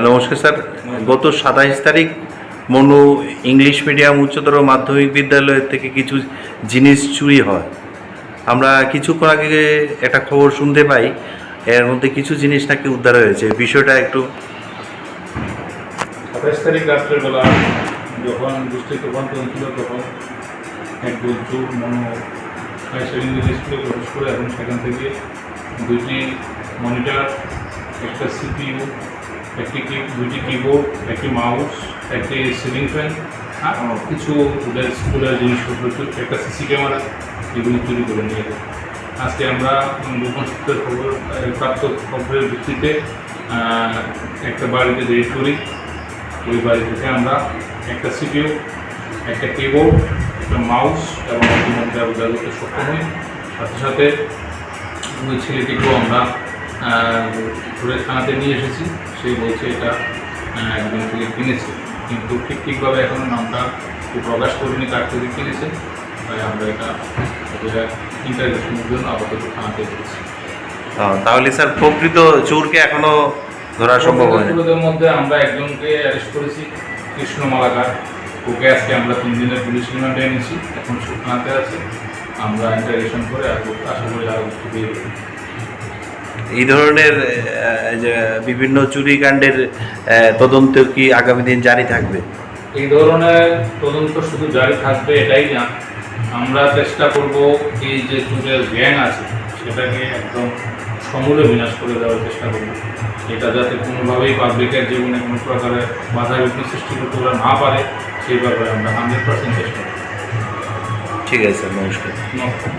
নমস্কার স্যার। গত সাতাইশ তারিখ মনু ইংলিশ মিডিয়াম উচ্চতর মাধ্যমিক বিদ্যালয় থেকে কিছু জিনিস চুরি হয়। আমরা কিছুক্ষণ আগে একটা খবর শুনতে পাই, এর মধ্যে কিছু জিনিস নাকি উদ্ধার হয়েছে। বিষয়টা একটু সাতাইশ তারিখ রাত্রেবেলা যখন বৃষ্টি তুফান চলছিল তখন এক চোর মনো হাই সেকেন্ডারি স্কুলে প্রবেশ করে এবং সেখান থেকে দুইটি মনিটর একটা সিপিইউ একটি কি, দুইটি কিবোর্ড, একটি মাউস, একটি সিলিং ফ্যান, আর কিছু ওদের স্কুলের জিনিসপত্র, একটা সিসি ক্যামেরা এগুলি চুরি করে নিয়ে যায় আজকে আমরা গোপন সূত্রের খবর প্রাপ্ত খবরের ভিত্তিতে একটা বাড়িতে রেড করি। ওই বাড়ি থেকে আমরা একটা সিপিইউ একটা কিবোর্ড, একটা মাউস এবং মধ্যে উদ্ধার করতে সক্ষম হই। সাথে সাথে ওই ছেলেটিকেও আমরা ধরে থানাতে নিয়ে এসেছি। সে বলছে এটা একজন থেকে কিনেছে। কিন্তু ঠিক ঠিকভাবে এখনও নামটা প্রকাশ করিনি কার থেকে কিনেছে। তাই আমরা এটা ইন্টারভিউশনের জন্য আপাতত থানাতে এসেছি। তাহলে স্যার প্রকৃত চোরকে এখনও ধরা সম্ভব হয়নি। মধ্যে আমরা একজনকে অ্যারেস্ট করেছি কৃষ্ণ মালাকার ওকে আজকে আমরা তিন দিনের পুলিশ রিমান্ডে এনেছি। এখন সুখানাতে আছে। আমরা ইন্টারভিউশন করে আর আশা করি আরও কিছু। এই ধরনের যে বিভিন্ন চুরিকাণ্ডের তদন্ত কি আগামী দিন জারি থাকবে? এই ধরনের তদন্ত শুধু জারি থাকবে এটাই না আমরা চেষ্টা করব এই যে চুরের গ্যাং আছে সেটাকে একদম সমূলে বিনাশ করে দেওয়ার চেষ্টা করব। এটা যাতে কোনোভাবেই পাবলিকের জীবনে কোনো প্রকারের বাধা বিঘ্ন সৃষ্টি করতে ওরা না পারে সেই ব্যাপারে আমরা হান্ড্রেড পার্সেন্ট চেষ্টা করব। ঠিক আছে স্যার নমস্কার। নমস্কার।